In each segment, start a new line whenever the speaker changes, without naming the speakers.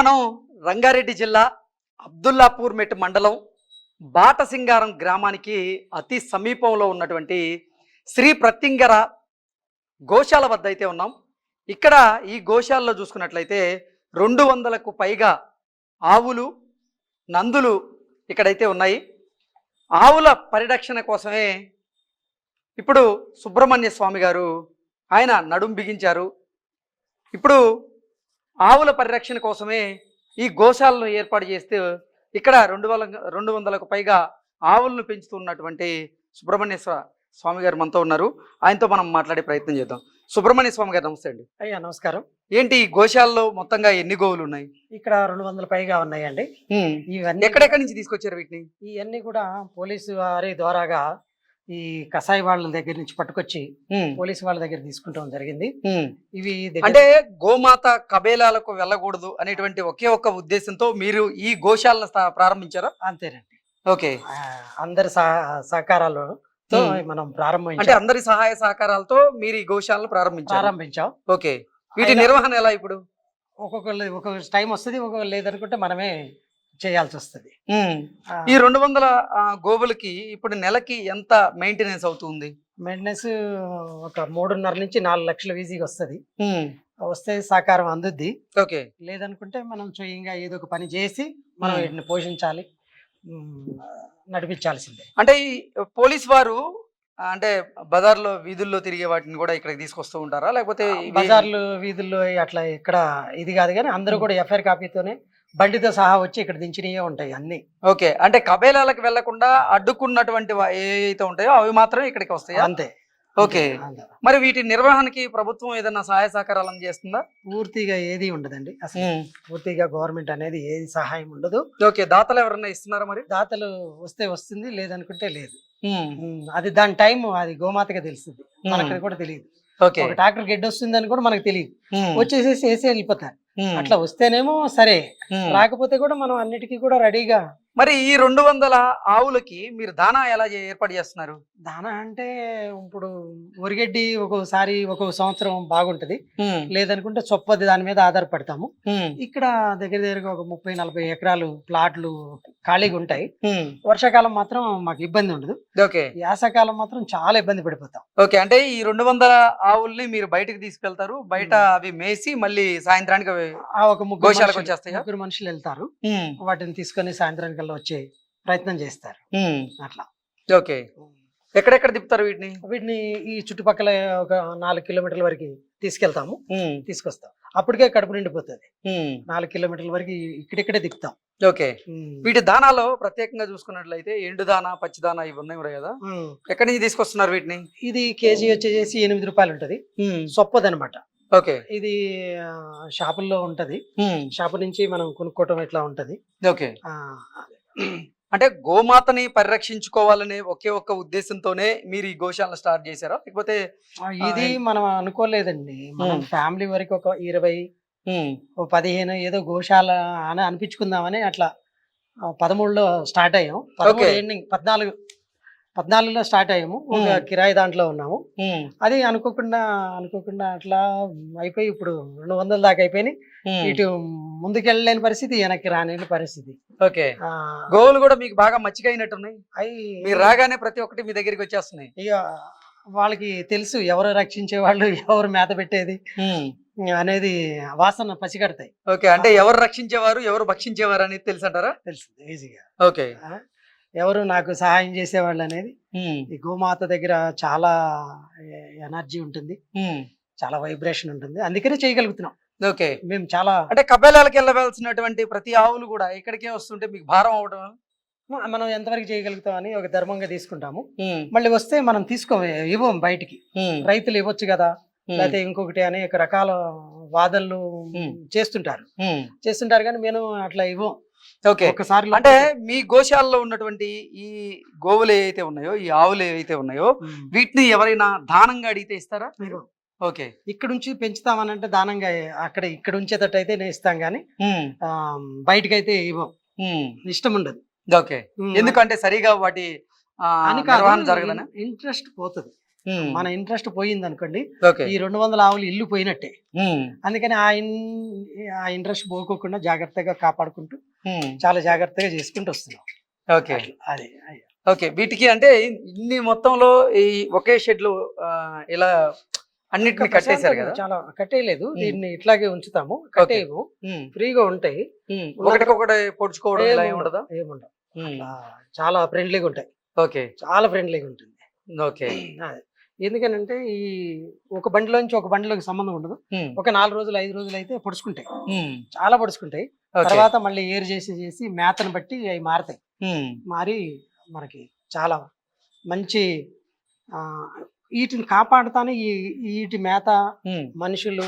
మనం రంగారెడ్డి జిల్లా అబ్దుల్లాపూర్ మెట్ మండలం బాటసింగారం గ్రామానికి అతి సమీపంలో ఉన్నటువంటి శ్రీ ప్రత్యంగర గోశాల వద్ద అయితే ఉన్నాం. ఇక్కడ ఈ గోశాలలో చూసుకున్నట్లయితే రెండు వందలకు పైగా ఆవులు నందులు ఇక్కడైతే ఉన్నాయి. ఆవుల పరిరక్షణ కోసమే ఇప్పుడు సుబ్రహ్మణ్య స్వామి గారు ఆయన నడుం బిగించారు. ఇప్పుడు ఆవుల పరిరక్షణ కోసమే ఈ గోశాలను ఏర్పాటు చేస్తూ ఇక్కడ రెండు వందల రెండు వందలకు పైగా ఆవులను పెంచుతున్నటువంటి సుబ్రహ్మణ్య స్వా- స్వామి గారు మనతో ఉన్నారు. ఆయనతో మనం మాట్లాడే ప్రయత్నం చేద్దాం. సుబ్రహ్మణ్య స్వామి గారు నమస్తే అండి.
అయ్యా నమస్కారం.
ఏంటి ఈ గోశాలలో మొత్తంగా ఎన్ని గోవులు ఉన్నాయి?
ఇక్కడ రెండు వందల పైగా ఉన్నాయండి. ఇవన్నీ
ఎక్కడెక్కడి నుంచి తీసుకొచ్చారు వీటిని?
ఇవన్నీ కూడా పోలీసు వారి ద్వారాగా ఈ కసాయి వాళ్ళ దగ్గర నుంచి పట్టుకొచ్చి పోలీసు వాళ్ళ దగ్గర తీసుకుంటాం జరిగింది. ఇవి
అంటే గోమాత కబేలాలకు వెళ్ళకూడదు అనేటువంటి ఒకే ఒక్క ఉద్దేశంతో మీరు ఈ గోశాలను ప్రారంభించారా?
అంతేనండి.
ఓకే.
అందరి సహ- సహకారాలతో
Hmm.
మనం
అంటే
ప్రారంభించాం
అందరి సహాయ సహకారాలతో మీరు ఈ గోశాలను ప్రారంభించారు.
ప్రారంభించాం.
ఓకే. వీటి నిర్వహణ ఎలా ఇప్పుడు?
ఒక్కొక్కరు ఒక్కొక్క టైం వస్తుంది ఒక్కొక్క లేదనుకుంటే మనమే చేయాల్సి వస్తుంది
ఈ రెండు వందల గోవులకి ఇప్పుడు నెలకి ఎంత మెయింటెనెన్స్ అవుతుంది?
మెయింటెనెన్స్ ఒక మూడున్నర నుంచి నాలుగు లక్షల వీజీగా వస్తుంది వస్తే సహకారం అందుద్ది.
ఓకే.
లేదనుకుంటే మనం స్వయంగా ఏదో ఒక పని చేసి మనం. వీటిని పోషించాలి. నడిపించాల్సిందే.
అంటే ఈ పోలీస్ వారు అంటే బజార్లో వీధుల్లో తిరిగే వాటిని కూడా ఇక్కడికి తీసుకొస్తూ ఉంటారా? లేకపోతే
బజార్లు వీధుల్లో అట్లా ఇక్కడ ఇది కాదు కానీ అందరూ కూడా ఎఫ్ఐఆర్ కాపీతోనే బండితో సహా వచ్చి ఇక్కడ దించినవే ఉంటాయి అన్ని.
ఓకే. అంటే కబేలాలకు వెళ్ళకుండా అడ్డుకున్నటువంటి ఏవైతే ఉంటాయో అవి మాత్రమే ఇక్కడికి వస్తాయా?
అంతే.
ఓకే. మరి వీటి నిర్వహణకి ప్రభుత్వం ఏదైనా సహాయ సహకారాలు అందజేస్తుందా
పూర్తిగా ఏది ఉండదండి. అసలు పూర్తిగా గవర్నమెంట్ అనేది ఏది సహాయం ఉండదు.
ఓకే. దాతలు ఎవరన్నా ఇస్తున్నారా మరి?
దాతలు వస్తే వస్తుంది లేదనుకుంటే లేదు. అది దాని టైం అది గోమాతగా తెలుస్తుంది. మనకి కూడా తెలియదు.
ఓకే.
ట్రాక్టర్ గెడ్డ వస్తుంది అని కూడా మనకు తెలియదు. వచ్చేసేసి వేసి వెళ్ళిపోతారు. అట్లా వస్తేనేమో సరే. రాకపోతే కూడా మనం అన్నిటికీ కూడా రెడీగా
మరి ఈ రెండు వందల ఆవులకి మీరు దానా ఎలా ఏర్పాటు చేస్తున్నారు?
దానా అంటే ఇప్పుడు ఒరిగడ్డి ఒక్కోసారి ఒక్కొక్క సంవత్సరం బాగుంటది. లేదనుకుంటే చొప్పది దాని మీద ఆధారపడతాము. ఇక్కడ దగ్గర దగ్గరగా ఒక ముప్పై నలభై ఎకరాలు ప్లాట్లు ఖాళీగా ఉంటాయి. వర్షాకాలం మాత్రం మాకు ఇబ్బంది ఉండదు.
ఓకే.
యాసకాలం మాత్రం చాలా ఇబ్బంది పడిపోతాం.
ఓకే. అంటే ఈ రెండు వందల ఆవుల్ని మీరు బయటకు తీసుకెళ్తారు. బయట. అవి మేసి మళ్ళీ సాయంత్రానికి
ఒక ముగ్గురు
వచ్చేస్తాయా?
ముగ్గురు మనుషులు వెళ్తారు. వాటిని తీసుకొని సాయంత్రానికల్లా వచ్చే ప్రయత్నం చేస్తారు. అట్లా.
ఓకే. ఎక్కడెక్కడ తిప్పుతారు వీటిని?
వీటిని ఈ చుట్టుపక్కల ఒక నాలుగు కిలోమీటర్ల వరకు తీసుకెళ్తాము. తీసుకొస్తాం. అప్పటికే కడుపు నిండిపోతుంది. నాలుగు కిలోమీటర్ల వరకు ఇక్కడిక్కడే తిప్పుతాం.
ఓకే. వీటి దానాలో ప్రత్యేకంగా చూసుకున్నట్లయితే ఎండు దానా పచ్చి దానా ఇవి ఉన్నాయి కదా. ఎక్కడి నుంచి తీసుకొస్తున్నారు వీటిని?
ఇది కేజీ వచ్చేసి ఎనిమిది రూపాయలు ఉంటది. సొప్పదనమాట
ఓకే.
ఇది షాపుల్లో ఉంటది. షాపు నుంచి మనం కొనుక్కోవటం ఇట్లా ఉంటది?
ఓకే. అంటే గోమాతని పరిరక్షించుకోవాలనే ఒకే ఒక్క ఉద్దేశంతోనే మీరు ఈ గోశాలను స్టార్ట్ చేశారా లేకపోతే
ఇది మనం అనుకోలేదండి మనం. ఫ్యామిలీ వరకు ఒక ఇరవై ఓ పదిహేను ఏదో గోశాల అని అనిపించుకుందామని అట్లా పదమూడులో స్టార్ట్ అయ్యాం పదమూడు. ఎండింగ్ పద్నాలుగు పద్నాలుగులో స్టార్ట్ అయ్యాము. ఒక. కిరాయి దాంట్లో ఉన్నాము. అది అనుకోకుండా అనుకోకుండా అట్లా అయిపోయి ఇప్పుడు రెండు వందల దాకా అయిపోయినాయి. ఇటు ముందుకెళ్ళలేని పరిస్థితి వెనక్కి రాని పరిస్థితి.
ఓకే. గోవులు కూడా మీకు బాగా మచ్చిగా అయినట్టున్నాయి
అయి
మీరు రాగానే ప్రతి ఒక్కటి మీ దగ్గరికి వచ్చేస్తున్నాయి?
ఇక వాళ్ళకి తెలుసు ఎవరు రక్షించే వాళ్ళు ఎవరు మేత పెట్టేది అనేది వాసన పసిగడతాయి.
ఓకే. అంటే ఎవరు రక్షించేవారు ఎవరు భక్షించేవారు అనేది తెలుసు అంటారా
తెలుసు ఈజీగా
ఓకే
ఎవరు నాకు సహాయం చేసేవాళ్ళు అనేది ఈ గోమాత దగ్గర చాలా ఎనర్జీ ఉంటుంది. చాలా వైబ్రేషన్ ఉంటుంది. అందుకనే చేయగలుగుతున్నాం.
ఓకే.
మేము చాలా
అంటే కబేలాలకు వెళ్ళవలసినటువంటి ప్రతి ఆవులు కూడా ఇక్కడికే వస్తుంటే మీకు భారం అవడం
మనం ఎంతవరకు చేయగలుగుతామని ఒక ధర్మంగా తీసుకుంటాము. మళ్ళీ వస్తే మనం తీసుకో ఇవ్వం బయటికి. రైతులు ఇవ్వచ్చు కదా. లేకపోతే ఇంకొకటి అనేక రకాల వాదనలు. చేస్తుంటారు. చేస్తుంటారు కానీ మేము అట్లా ఇవ్వం.
ఓకే.
ఒకసారి
అంటే మీ గోశాలలో ఉన్నటువంటి ఈ గోవులు ఏవైతే ఉన్నాయో ఈ ఆవులు ఏవైతే ఉన్నాయో. వీటిని ఎవరైనా దానంగా అడిగితే ఇస్తారా?
ఇవ్వం.
ఓకే.
ఇక్కడ నుంచి పెంచుతామని అంటే దానంగా అక్కడ ఇక్కడ ఉంచేటట్టు అయితే నేను ఇస్తాం కానీ బయటకి అయితే ఇవ్వం. ఇష్టం ఉండదు.
ఓకే. ఎందుకంటే సరిగా వాటి ఆ,
అని
జరగదని?
ఇంట్రెస్ట్ పోతుంది. మన ఇంట్రెస్ట్ పోయింది అనుకోండి ఈ రెండు వందల ఆవులు ఇల్లు పోయినట్టే. అందుకని ఆ ఆ ఇంట్రెస్ట్ పోకోకుండా జాగ్రత్తగా కాపాడుకుంటూ చాలా జాగ్రత్తగా చేసుకుంటూ వస్తున్నాం.
ఓకే.
అదే.
ఓకే. వీటికి అంటే ఇన్ని మొత్తంలో ఈ ఒకే షెడ్లు ఇలా అన్నిటిని కట్టేశారు కదా?
చాలా కట్టేయలేదు. దీన్ని ఇట్లాగే ఉంచుతాము. కట్టేయము
ఉమ్,
ఫ్రీగా ఉంటాయి.
ఒకటికొకటి పొడుచుకోవడం ఇలా ఏమి ఉండదా
ఏముండవు.
ఉమ్,
అట్లా చాలా ఫ్రెండ్లీగా ఉంటాయి.
ఓకే.
చాలా ఫ్రెండ్లీగా ఉంటుంది.
ఓకే.
ఎందుకనంటే ఈ ఒక బండిలోంచి ఒక బండిలోకి సంబంధం ఉండదు. ఒక నాలుగు రోజులు ఐదు రోజులు అయితే పొడుచుకుంటాయి. చాలా పొడుచుకుంటాయి. తర్వాత మళ్ళీ ఏరు చేసి చేసి మేతను బట్టి అవి మారతాయి. మారి మనకి చాలా మంచి వీటిని కాపాడుతానే ఈ వీటి మేత మనుషులు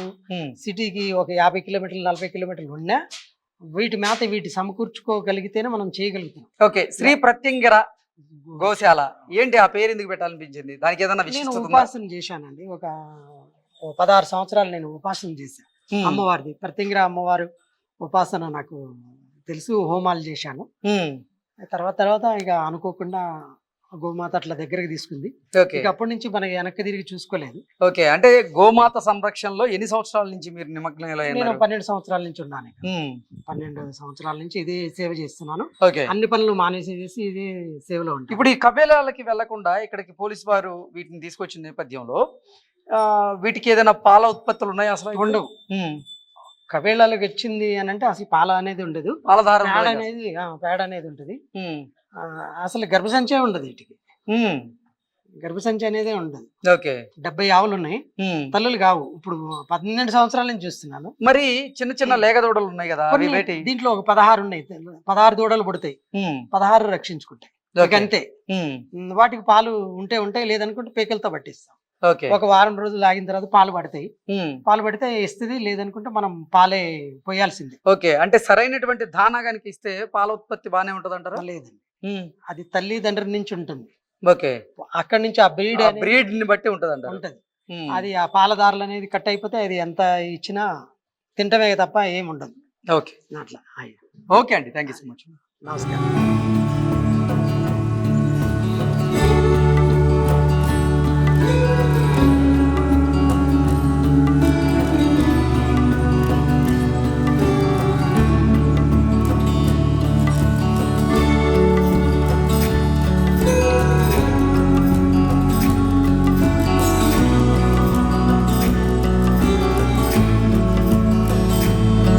సిటీకి ఒక యాభై కిలోమీటర్లు నలభై కిలోమీటర్లు ఉన్నా వీటి మేత వీటి సమకూర్చుకోగలిగితేనే మనం చేయగలుగుతాం.
ఓకే. శ్రీ ప్రత్యంగిర గోశాల. ఏంటి ఆ పేరు ఎందుకు పెట్టాలనిపించింది? దానికి ఏదైనా
నేను
విశిష్టత ఉందా?
ఉపాసన చేశానండి. ఒక ఓ పదహారు సంవత్సరాలు నేను ఉపాసన చేశాను అమ్మవారిది. ప్రత్యంగిర అమ్మవారు ఉపాసన నాకు తెలుసు హోమాలు చేశాను. తర్వాత తర్వాత ఇక అనుకోకుండా గోమాత అట్లా దగ్గరికి తీసుకుంది. ఇక అప్పటి నుంచి మనకి వెనక్కి తిరిగి చూసుకోలేదు.
ఓకే. అంటే గోమాత సంరక్షణలో ఎన్ని సంవత్సరాల నుంచి మీరు ఉన్నారు?
పన్నెండు సంవత్సరాల నుంచి ఉన్నాను పన్నెండు సంవత్సరాల నుంచి ఇదే సేవ చేస్తున్నాను. అన్ని పనులు మానేసేసి ఇదే సేవలో ఉంటాను.
ఇప్పుడు ఈ కబేలాలకి వెళ్ళకుండా ఇక్కడికి పోలీసు వారు వీటిని తీసుకొచ్చిన నేపథ్యంలో ఆ, వీటికి ఏదైనా పాల ఉత్పత్తులు ఉన్నాయా అసలు?
ఉండవు. కబేళాలకు వచ్చింది అని అంటే అసలు పాల అనేది ఉండదు.
పాలధారం
పేడ. అనేది పేడ అనేది ఉంటుంది. అసలు గర్భసంచే ఉండదు వీటికి. గర్భసంచి అనేదే ఉండదు.
ఓకే.
డెబ్బై ఆవులు ఉన్నాయి. తల్లులు కావు. ఇప్పుడు పన్నెండు సంవత్సరాల నుంచి చూస్తున్నాను.
మరి చిన్న చిన్న లేగదూడలు ఉన్నాయి కదా
దీంట్లో ఒక పదహారు ఉన్నాయి. పదహారు దూడలు పుడతాయి. పదహారు రక్షించుకుంటాయి. అంతే. వాటికి పాలు ఉంటే ఉంటాయి లేదనుకుంటే పేకలతో పట్టిస్తాం.
ఓకే.
ఒక వారం రోజులు ఆగిన తర్వాత పాలు పడతాయి. పాలు పడితే ఇస్తుంది లేదనుకుంటే మనం పాలే పోయాల్సిందే.
ఓకే. అంటే సరైనటువంటి దానా గనికి ఇస్తే పాల ఉత్పత్తి బాగానే ఉంటది అంటారా
లేదండి. అది తల్లిదండ్రుల నుంచి ఉంటుంది
ఓకే.
అక్కడి నుంచి ఆ బ్రీడ్
బ్రీడ్ని బట్టి ఉంటది.
ఉంటది అది ఆ పాలదారులు అనేది కట్ అయిపోతే అది ఎంత ఇచ్చినా తింటమే తప్ప ఏమి ఉండదు.
ఓకే.
అట్లా.
ఓకే అండి. Thank you so much.
నమస్కారం.